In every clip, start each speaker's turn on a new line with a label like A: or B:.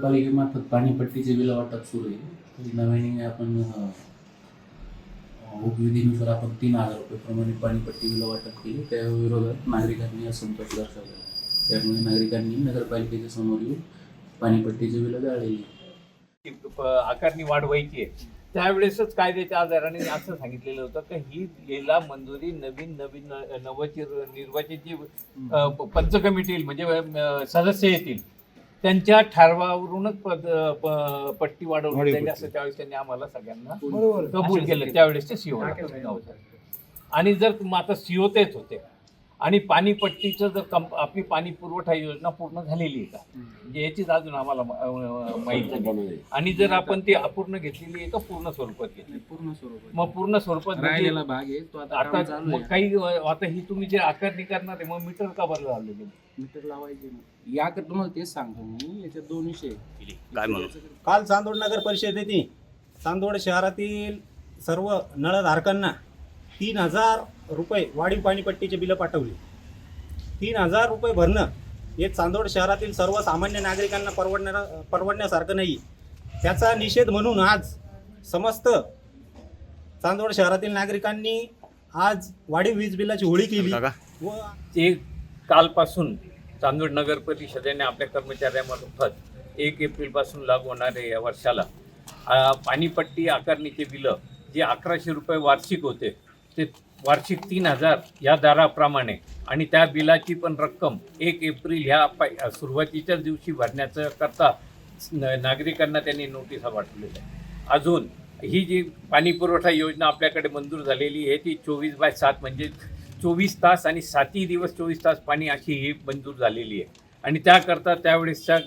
A: नगरपालिकेमार्फत पाणीपट्टीचे bill वाटप सुरू आहे. नव्याने आपण उपविधीनुसार आपण तीन हजार रुपये प्रमाणे पाणीपट्टी बिल वाटप केली. त्या विरोधात नागरिकांनी असंतोष दर्शवला. त्यामुळे नागरिकांनी नगरपालिकेच्या समोर येऊन पाणीपट्टीचे बिल जाळलेली
B: आकारणी वाढवायची आहे. त्यावेळेसच कायद्याच्या आधाराने असं सांगितलेलं होतं की ही याला मंजुरी नवीन नवीन न- नवचिर निर्वाचित जी पंच कमिटी येईल म्हणजे सदस्य येतील त्यांच्या ठरावावरूनच पद प- पट्टी वाढवली जाईल असं त्यावेळेस त्यांनी आम्हाला सगळ्यांना कबूल केलं. त्यावेळेसचे सीओ आणि जर तुम आता सीओ तेच होते. आणि पाणीपट्टीचं जर कंप आपली पाणी पुरवठा योजना पूर्ण झालेली आहे का? म्हणजे याचीच अजून आम्हाला म- अ, माहिती नाही. आणि जर आपण ती अपूर्ण घेतलेली आहे का? पूर्ण स्वरूपात घेतली
A: पूर्ण स्वरूपात.
B: मग पूर्ण स्वरूपात घेतली-
A: राहिलेला भाग आहे तो आता काम
B: आता
A: चालू
B: मग
A: आहे
B: काही आता ही तुम्ही जे आकारणी करणार आहे मग मीटर का बरं लावलेली
A: मीटर लावायचे ना याकडे तुम्हाला तेच सांगतो मी याच्यात दोन विषय आहेत.
C: काय म्हणून
D: काल चांदोड नगर परिषदेने चांदोड शहरातील सर्व नळधारकांना तीन हजार रुपये वाढीव पाणीपट्टीचे बिलं पाठवली. तीन हजार रुपये भरणं हे चांदोड शहरातील सर्वसामान्य नागरिकांना परवडणारा परवडण्यासारखं नाही. त्याचा निषेध म्हणून आज समस्त चांदोड शहरातील नागरिकांनी आज वाढीव वीज बिलाची होळी केली.
C: काका
D: व
B: ते कालपासून चांदूर नगर परिषदेने आपल्या कर्मचाऱ्यांमार्फत एक एप्रिलपासून लागू होणारे या वर्षाला पाणीपट्टी आकारणीचे बिलं जे अकराशे रुपये वार्षिक होते ते वार्षिक तीन हजार या दराप्रमाणे आणि त्या बिलाची पण रक्कम एक एप्रिल ह्या पा सुरुवातीच्याच दिवशी भरण्याचं करता नागरिकांना त्यांनी नोटिसा पाठवलेल्या आहे. अजून ही जी पाणी पुरवठा योजना आपल्याकडे मंजूर झालेली आहे ती चोवीस बाय सात म्हणजे चोवीस तास आणि सातही दिवस चोवीस तास पाणी अशी ही मंजूर झालेली आहे. आणि त्याकरता त्यावेळेसच्या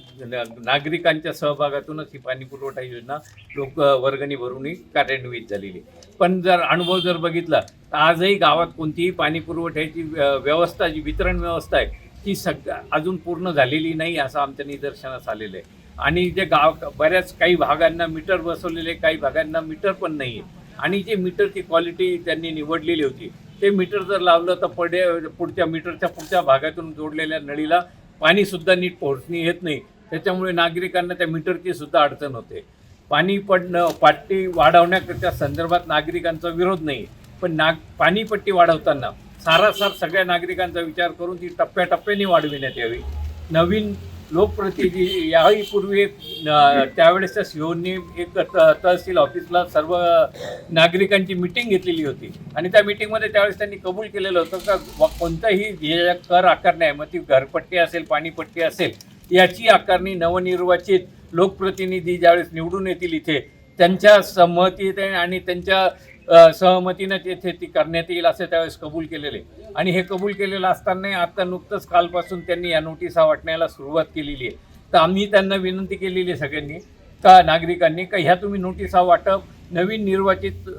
B: नागरिकांच्या सहभागातूनच ही पाणी पुरवठा योजना लोक वर्गणी भरूनही कार्यान्वित झालेली आहे. पण जर अनुभव जर बघितला तर आजही गावात कोणतीही पाणी पुरवठ्याची व्यवस्था जी वितरण व्यवस्था आहे ती सग अजून पूर्ण झालेली नाही असं आमच्या निदर्शनास आलेलं आहे. आणि जे गाव बऱ्याच काही भागांना मीटर बसवलेले काही भागांना मीटर पण नाही आहे आणि जे मीटरची क्वालिटी त्यांनी निवडलेली होती ते मीटर जर लावलं तर पडे पुढच्या मीटरच्या पुढच्या भागातून जोडलेल्या नळीला पाणीसुद्धा नीट पोहोचणी येत नाही. त्याच्यामुळे नागरिकांना त्या मीटरची सुद्धा अडचण होते. पाणी पडणं पाटी वाढवण्याच्या संदर्भात नागरिकांचा विरोध नाही. पण नाग पाणीपट्टी वाढवताना सारासार सगळ्या नागरिकांचा विचार करून ती टप्प्याटप्प्याने वाढविण्यात यावी. नवीन लोकप्रतिनिधी याही पूर्वी एक, त्यावेळेसच्या सीओनी एक त- तहसील ऑफिसला सर्व नागरिकांची मिटिंग घेतलेली होती. आणि त्या मिटिंगमध्ये त्यावेळेस त्यांनी कबूल केलेलं होतं का कोणताही जे कर आकारणी आहे मग ती घरपट्टी असेल पाणीपट्टी असेल याची आकारणी नवनिर्वाचित लोकप्रतिनिधी ज्यावेळेस निवडून येतील इथे त्यांच्या संमतीने आणि त्यांच्या सहमतीनं तेथे ती करण्यात येईल असं त्यावेळेस कबूल केलेले. आणि हे कबूल केलेलं असताना आता नुकतंच कालपासून त्यांनी या नोटिसा वाटण्याला सुरुवात केलेली आहे. तर आम्ही त्यांना विनंती केलेली आहे सगळ्यांनी का नागरिकांनी का ह्या तुम्ही नोटिसा वाटप नवीन निर्वाचित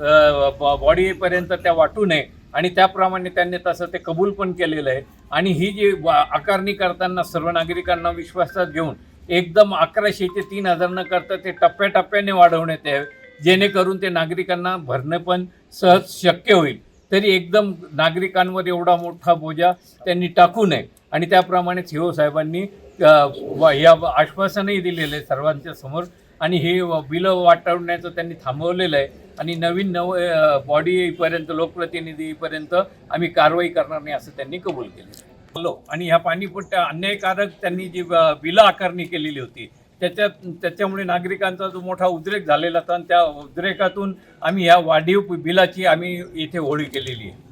B: बॉडीपर्यंत त्या वाटू नये. आणि त्याप्रमाणे त्यांनी तसं ते कबूल पण केलेलं आहे. आणि ही जी आकारणी करताना सर्व नागरिकांना विश्वासात घेऊन एकदम अकराशे ते तीन हजार न करता ते टप्प्याटप्प्याने वाढवण्यात यावे. जेणेकरून ते नागरिकांना भरणं पण सहज शक्य होईल. तरी एकदम नागरिकांवर एवढा मोठा बोजा त्यांनी टाकू नये. आणि त्याप्रमाणेच हिओ हो साहेबांनी या आश्वासनही दिलेलं आहे सर्वांच्या समोर. आणि हे बिलं वाटवण्याचं त्यांनी थांबवलेलं आहे. आणि नवीन नव बॉडीपर्यंत लोकप्रतिनिधीपर्यंत आम्ही कारवाई करणार नाही असं त्यांनी कबूल केलं. हॅलो आणि ह्या पाणीपट्ट्या अन्यायकारक त्यांनी जी बिलं आकारणी केलेली होती त्याच्यात त्याच्यामुळे नागरिकांचा जो मोठा उद्रेक झालेला होता आणि त्या उद्रेकातून आम्ही ह्या वाढीव बिलाची आम्ही इथे होळी केलेली आहे.